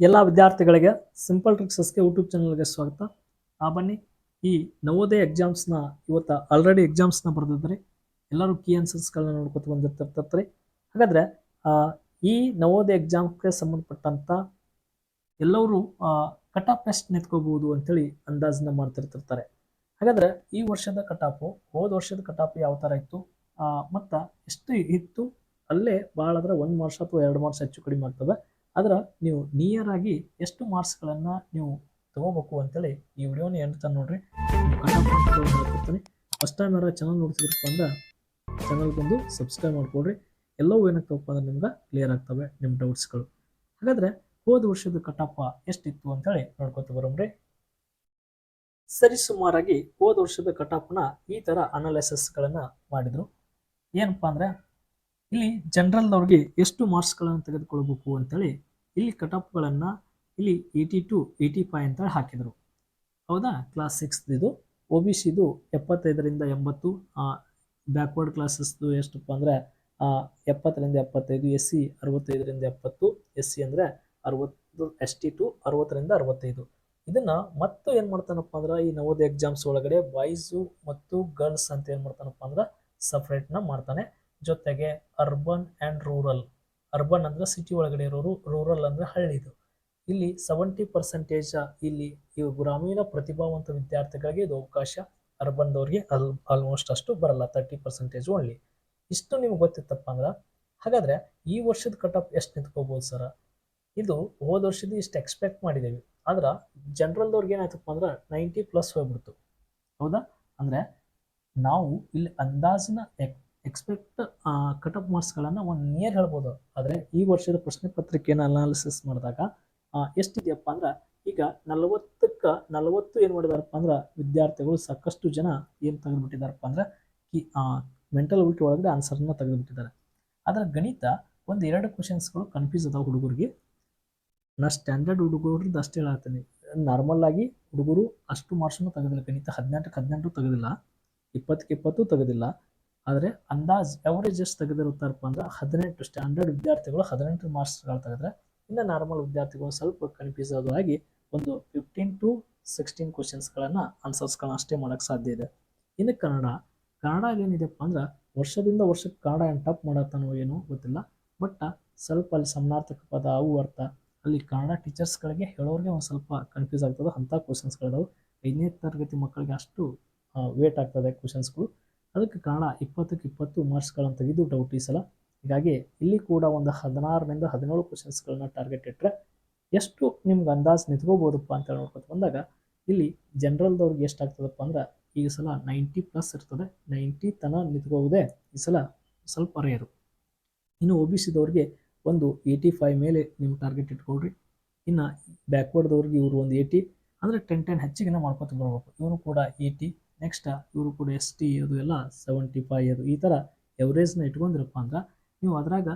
ಎಲ್ಲ ವಿದ್ಯಾರ್ಥಿಗಳಿಗೆ simple ಟ್ರಿಕ್ಸಸ್ಗೆ YouTube ಚಾನಲ್ಗೆ ಸ್ವಾಗತ. ಆ ಬನ್ನಿ, ಈ ನವೋದಯ ಎಕ್ಸಾಮ್ಸ್ನ ಇವತ್ತು ಆಲ್ರೆಡಿ ಎಕ್ಸಾಮ್ಸ್ನ ಬರೆದಿದ್ರಿ. ಎಲ್ಲರೂ ಕೀ ಆನ್ಸರ್ಸ್ಗಳನ್ನ ನೋಡ್ಕೊತ ಬಂದಿರ್ತಿರ್ತಾರೆ ಹಾಗಾದ್ರೆ ಈ ನವೋದಯ ಎಕ್ಸಾಮ್ಗೆ ಸಂಬಂಧಪಟ್ಟಂಥ ಎಲ್ಲರೂ ಕಟ್ ಆಫ್ ಎಷ್ಟು ನಿಂತ್ಕೋಬೋದು ಅಂಥೇಳಿ ಅಂದಾಜನ್ನ ಮಾಡ್ತಿರ್ತಿರ್ತಾರೆ. ಹಾಗಾದ್ರೆ, ಈ ವರ್ಷದ ಕಟಾಪು ಹೋದ ವರ್ಷದ ಕಟಾಪು ಯಾವ ಥರ ಇತ್ತು? ಮತ್ತು ಎಷ್ಟು ಇತ್ತು? ಅಲ್ಲೇ ಭಾಳ ಅಂದ್ರೆ ಒಂದು ಮಾರ್ಕ್ಸ್ ಅಥವಾ ಎರಡು ಮಾರ್ಕ್ಸ್ ಹೆಚ್ಚು ಕಡಿಮೆ ಆಗ್ತದೆ ಆದ್ರೆ ನೀವು ನಿಯರ್ ಆಗಿ ಎಷ್ಟು ಮಾರ್ಕ್ಸ್ಗಳನ್ನು ನೀವು ತಗೋಬೇಕು ಅಂತೇಳಿ ಈ ವಿಡಿಯೋನ ಹೇಳ್ತಾನೆ ನೋಡ್ರಿ. ಫಸ್ಟ್ ಟೈಮ್ ಯಾರು ಚಾನಲ್ ನೋಡ್ತಿದ್ರಪ್ಪ ಅಂದ್ರೆ ಚಾನಲ್ ಬಂದು ಸಬ್ಸ್ಕ್ರೈಬ್ ಮಾಡ್ಕೊಡ್ರಿ ಎಲ್ಲವೂ ಏನಾಗ್ತವಪ್ಪ ಅಂದ್ರೆ ನಿಮ್ಗೆ ಕ್ಲಿಯರ್ ಆಗ್ತವೆ ನಿಮ್ಮ ಡೌಟ್ಸ್ಗಳು ಹಾಗಾದ್ರೆ ಹೋದ ವರ್ಷದ ಕಟಾಪ ಎಷ್ಟಿತ್ತು ಅಂತೇಳಿ ನೋಡ್ಕೊತ ಬರೋಮ್ರಿ. ಸರಿ ಸುಮಾರಾಗಿ ಹೋದ ವರ್ಷದ ಕಟಾಪ್ನ ಈ ತರ ಅನಾಲಿಸಿಸ್ಗಳನ್ನ ಮಾಡಿದ್ರು. ಏನಪ್ಪಾ ಅಂದ್ರೆ ಇಲ್ಲಿ ಜನರಲ್ದವ್ರಿಗೆ ಎಷ್ಟು ಮಾರ್ಕ್ಸ್ಗಳನ್ನು ತೆಗೆದುಕೊಳ್ಬೇಕು ಅಂತೇಳಿ ಇಲ್ಲಿ ಕಟಪ್ಗಳನ್ನು ಇಲ್ಲಿ ಏಯ್ಟಿ ಟು ಏಯ್ಟಿ ಫೈವ್ ಅಂತ ಹಾಕಿದ್ರು. ಹೌದಾ? ಕ್ಲಾಸ್ ಸಿಕ್ಸ್ ಇದು ಒ ಬಿ ಸಿದು ಎಪ್ಪತ್ತೈದರಿಂದ ಎಂಬತ್ತು. ಬ್ಯಾಕ್ವರ್ಡ್ ಕ್ಲಾಸಸ್ದು ಎಷ್ಟಪ್ಪ ಅಂದರೆ ಎಪ್ಪತ್ತರಿಂದ ಎಪ್ಪತ್ತೈದು ಎಸ್ ಸಿ ಅರವತ್ತೈದರಿಂದ ಎಪ್ಪತ್ತು ಎಸ್ ಸಿ ಅಂದರೆ ಅರವತ್ತು ಎಸ್ ಟಿ ಟು ಅರವತ್ತರಿಂದ ಅರವತ್ತೈದು. ಇದನ್ನ ಮತ್ತೆ ಏನು ಮಾಡ್ತಾನಪ್ಪ ಅಂದ್ರೆ, ಈ ನವೋದಯ ಎಕ್ಸಾಮ್ಸ್ ಒಳಗಡೆ ಬಾಯ್ಸು ಮತ್ತು ಗರ್ಲ್ಸ್ ಅಂತ ಏನು ಮಾಡ್ತಾನಪ್ಪ ಅಂದ್ರೆ ಸಪ್ರೇಟ್ನ ಮಾಡ್ತಾನೆ. ಜೊತೆಗೆ ಅರ್ಬನ್ ಆ್ಯಂಡ್ ರೂರಲ್ ಅರ್ಬನ್ ಅಂದ್ರೆ ಸಿಟಿ ಒಳಗಡೆ ಇರೋರು ರೂರಲ್ ಅಂದ್ರೆ ಹಳ್ಳಿದು. ಇಲ್ಲಿ ಸೆವೆಂಟಿ ಪರ್ಸೆಂಟೇಜ್ ಇಲ್ಲಿ ಇವು ಗ್ರಾಮೀಣ ಪ್ರತಿಭಾವಂತ ವಿದ್ಯಾರ್ಥಿಗಳಿಗೆ ಇದು ಅವಕಾಶ. ಅರ್ಬನ್ದವ್ರಿಗೆ ಅಲ್ ಆಲ್ಮೋಸ್ಟ್ ಅಷ್ಟು ಬರಲ್ಲ ತರ್ಟಿ ಪರ್ಸೆಂಟೇಜ್ ಓನ್ಲಿ ಇಷ್ಟು ನಿಮ್ಗೆ ಗೊತ್ತಿತ್ತಪ್ಪ ಅಂದ್ರೆ, ಹಾಗಾದ್ರೆ ಈ ವರ್ಷದ ಕಟ್ ಆಫ್ ಎಷ್ಟು ನಿಂತ್ಕೋಬೋದು ಸರ್ ಇದು ಹೋದ ವರ್ಷದ ಇಷ್ಟು ಎಕ್ಸ್ಪೆಕ್ಟ್ ಮಾಡಿದ್ದೀವಿ ಆದ್ರೆ ಜನರಲ್ದವ್ರಿಗೆ ಏನಾಯ್ತಪ್ಪ ಅಂದ್ರೆ ನೈಂಟಿ ಪ್ಲಸ್ ಹೋಗ್ಬಿಡ್ತು. ಹೌದಾ? ಅಂದರೆ ನಾವು ಇಲ್ಲಿ ಅಂದಾಜಿನ ಎಕ್ಸ್ಪೆಕ್ಟ್ ಕಟಪ್ ಮಾರ್ಕ್ಸ್ಗಳನ್ನು ಒಂದು ನಿಯರ್ ಹೇಳ್ಬೋದು. ಆದರೆ ಈ ವರ್ಷದ ಪ್ರಶ್ನೆ ಪತ್ರಿಕೆಯನ್ನು ಅನಾಲಿಸಿಸ್ ಮಾಡಿದಾಗ ಆ, ಎಷ್ಟಿದೆಯಪ್ಪ ಅಂದ್ರೆ ಈಗ ನಲವತ್ತಕ್ಕೆ ನಲವತ್ತು ಏನು ಮಾಡಿದಾರಪ್ಪ ಅಂದ್ರೆ ವಿದ್ಯಾರ್ಥಿಗಳು ಸಾಕಷ್ಟು ಜನ ಏನು ತೆಗೆದುಬಿಟ್ಟಿದಾರಪ್ಪ ಅಂದ್ರೆ ಈ ಮೆಂಟಲ್ ಅಬಿಲಿಟಿ ಒಳಗಡೆ ಆನ್ಸರ್ನ ತೆಗೆದುಬಿಟ್ಟಿದ್ದಾರೆ. ಆದರೆ ಗಣಿತ ಒಂದು ಎರಡು ಕ್ವಶನ್ಸ್ಗಳು ಕನ್ಫ್ಯೂಸ್ ಅದಾವ ಹುಡುಗರಿಗೆ. ನಾ ಸ್ಟ್ಯಾಂಡರ್ಡ್ ಹುಡುಗರದ್ದು ಅಷ್ಟೇ ಹೇಳ್ತೀನಿ. ನಾರ್ಮಲ್ ಆಗಿ ಹುಡುಗರು ಅಷ್ಟು ಮಾರ್ಕ್ಸನ್ನು ತೆಗೆದಿಲ್ಲ. ಗಣಿತ ಹದಿನೆಂಟಕ್ಕೆ ಹದಿನೆಂಟು ತೆಗೆದಿಲ್ಲ. ಇಪ್ಪತ್ತಕ್ಕೆ ಇಪ್ಪತ್ತು ತೆಗೆದಿಲ್ಲ. ಆದರೆ ಅಂದಾಜ್ ಎವರೇಜ್ ಎಷ್ಟು ತೆಗೆದಿರುತ್ತಾರಪ್ಪ ಅಂದ್ರೆ ಹದಿನೆಂಟು ಸ್ಟ್ಯಾಂಡರ್ಡ್ ವಿದ್ಯಾರ್ಥಿಗಳು ಹದಿನೆಂಟು ಮಾರ್ಕ್ಸ್ಗಳು ತೆಗೆದ್ರೆ ಇನ್ನು ನಾರ್ಮಲ್ ವಿದ್ಯಾರ್ಥಿಗಳು ಸ್ವಲ್ಪ ಕನ್ಫ್ಯೂಸ್ ಆಗಿ ಒಂದು ಫಿಫ್ಟೀನ್ ಟು ಸಿಕ್ಸ್ಟೀನ್ ಕ್ವಶನ್ಸ್ಗಳನ್ನು ಆನ್ಸರ್ಸ್ಗಳನ್ನ ಅಷ್ಟೇ ಮಾಡೋಕ್ಕೆ ಸಾಧ್ಯ ಇದೆ. ಇನ್ನು ಕನ್ನಡ ಕನ್ನಡ ಏನಿದೆಪ್ಪ ಅಂದ್ರೆ ವರ್ಷದಿಂದ ವರ್ಷಕ್ಕೆ ಕನ್ನಡ ಏನು ಟಪ್ ಮಾಡತ್ತಾನೋ ಏನೋ ಗೊತ್ತಿಲ್ಲ, ಬಟ್ ಸ್ವಲ್ಪ ಅಲ್ಲಿ ಸಮನಾರ್ಥಕ ಪದ ಅವು ಅರ್ಥ, ಅಲ್ಲಿ ಕನ್ನಡ ಟೀಚರ್ಸ್ಗಳಿಗೆ ಹೇಳೋರಿಗೆ ಒಂದು ಸ್ವಲ್ಪ ಕನ್ಫ್ಯೂಸ್ ಆಗ್ತದೆ, ಅಂಥ ಕ್ವಶನ್ಸ್ಗಳಿದಾವೆ ಐದನೇ ತರಗತಿ ಮಕ್ಕಳಿಗೆ ಅಷ್ಟು ವೇಟ್ ಆಗ್ತದೆ ಕ್ವಶನ್ಸ್ಗಳು ಅದಕ್ಕೆ ಕಾರಣ ಇಪ್ಪತ್ತಕ್ಕೆ ಇಪ್ಪತ್ತು ಮಾರ್ಕ್ಸ್ಗಳನ್ನು ತೆಗೆದು ಡೌಟ್ ಈ ಸಲ. ಹೀಗಾಗಿ ಇಲ್ಲಿ ಕೂಡ ಒಂದು ಹದಿನಾರರಿಂದ ಹದಿನೇಳು ಕ್ವಶನ್ಸ್ಗಳನ್ನ ಟಾರ್ಗೆಟ್ ಇಟ್ಟರೆ ಎಷ್ಟು ನಿಮ್ಗೆ ಅಂದಾಜು ನಿಂತ್ಕೋಬೋದಪ್ಪ ಅಂತ ನೋಡ್ಕೊತ ಬಂದಾಗ ಇಲ್ಲಿ ಜನರಲ್ದವ್ರಿಗೆ ಎಷ್ಟಾಗ್ತದಪ್ಪ ಅಂದ್ರೆ ಈ ಸಲ ನೈಂಟಿ ಪ್ಲಸ್ ಇರ್ತದೆ. ನೈಂಟಿ ತನ ನಿಂತ್ಕೋಬೋದೇ ಈ ಸಲ ಸ್ವಲ್ಪ ರೇರು ಇನ್ನು ಒ ಬಿ ಸಿದವ್ರಿಗೆ ಒಂದು ಏಯ್ಟಿ ಫೈವ್ ಮೇಲೆ ನಿಮ್ಮ ಟಾರ್ಗೆಟ್ ಇಟ್ಕೊಳ್ರಿ. ಇನ್ನು ಬ್ಯಾಕ್ವರ್ಡ್ದವ್ರಿಗೆ ಇವರು ಒಂದು ಏಯ್ಟಿ ಅಂದರೆ ಟೆನ್ ಟೆನ್ ಹೆಚ್ಚಿಗೆ ಮಾಡ್ಕೊತ ಬರ್ಬೇಕು. ಇವನು ಕೂಡ ಏಯ್ಟಿ ನೆಕ್ಸ್ಟ್ ಇವರು ಕೂಡ ಎಸ್ ಟಿ ಅದು ಎಲ್ಲ ಸೆವೆಂಟಿ ಫೈವ್ ಅದು ಈ ಥರ ಎವರೇಜ್ನ ಇಟ್ಕೊಂಡಿರಪ್ಪ ಅಂದ್ರೆ ನೀವು ಅದ್ರಾಗ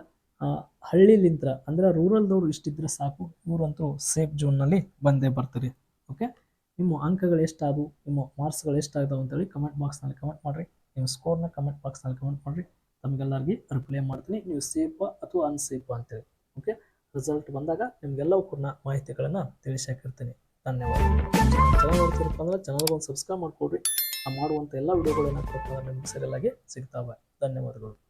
ಹಳ್ಳಿಲಿಂತ್ರ ಅಂದ್ರೆ ರೂರಲ್ದವ್ರು ಇಷ್ಟಿದ್ರೆ ಸಾಕು, ಇವರಂತೂ ಸೇಫ್ ಝೋನ್ನಲ್ಲಿ ಬಂದೇ ಬರ್ತೀರಿ. ಓಕೆ ನಿಮ್ಮ ಅಂಕಗಳು ಎಷ್ಟಾದವು, ನಿಮ್ಮ ಮಾರ್ಕ್ಸ್ಗಳು ಎಷ್ಟಾಗ್ತಾವೆ ಅಂತೇಳಿ ಕಮೆಂಟ್ ಬಾಕ್ಸ್ನಲ್ಲಿ ಕಮೆಂಟ್ ಮಾಡಿರಿ. ನಿಮ್ಮ ಸ್ಕೋರ್ನ ಕಮೆಂಟ್ ಬಾಕ್ಸ್ನಲ್ಲಿ ಕಮೆಂಟ್ ಮಾಡಿರಿ. ತಮಗೆಲ್ಲರಿಗೆ ರಿಪ್ಲೈ ಮಾಡ್ತೀನಿ. ನೀವು ಸೇಫಾ ಅಥವಾ ಅನ್ಸೇಫಾ ಅಂತೇಳಿ. ಓಕೆ ರಿಸಲ್ಟ್ ಬಂದಾಗ ನಿಮಗೆಲ್ಲವೂ ಕೂಡ ಮಾಹಿತಿಗಳನ್ನು ತಿಳಿಸಾಕಿರ್ತೀನಿ ಧನ್ಯವಾದ ಚಾನಲ್ ನೋಡ್ತಿರಪ್ಪ ಅಂದ್ರೆ ಸಬ್ಸ್ಕ್ರೈಬ್ ಮಾಡ್ಕೊಡ್ರಿ. ಆ ಮಾಡುವಂಥ ಎಲ್ಲ ವಿಡಿಯೋಗಳು ಏನಾಗ್ತಪ್ಪ ನಿಮಗೆ ಸರಿಯಾಗಿ ಸಿಗ್ತಾವೆ. ಧನ್ಯವಾದಗಳು.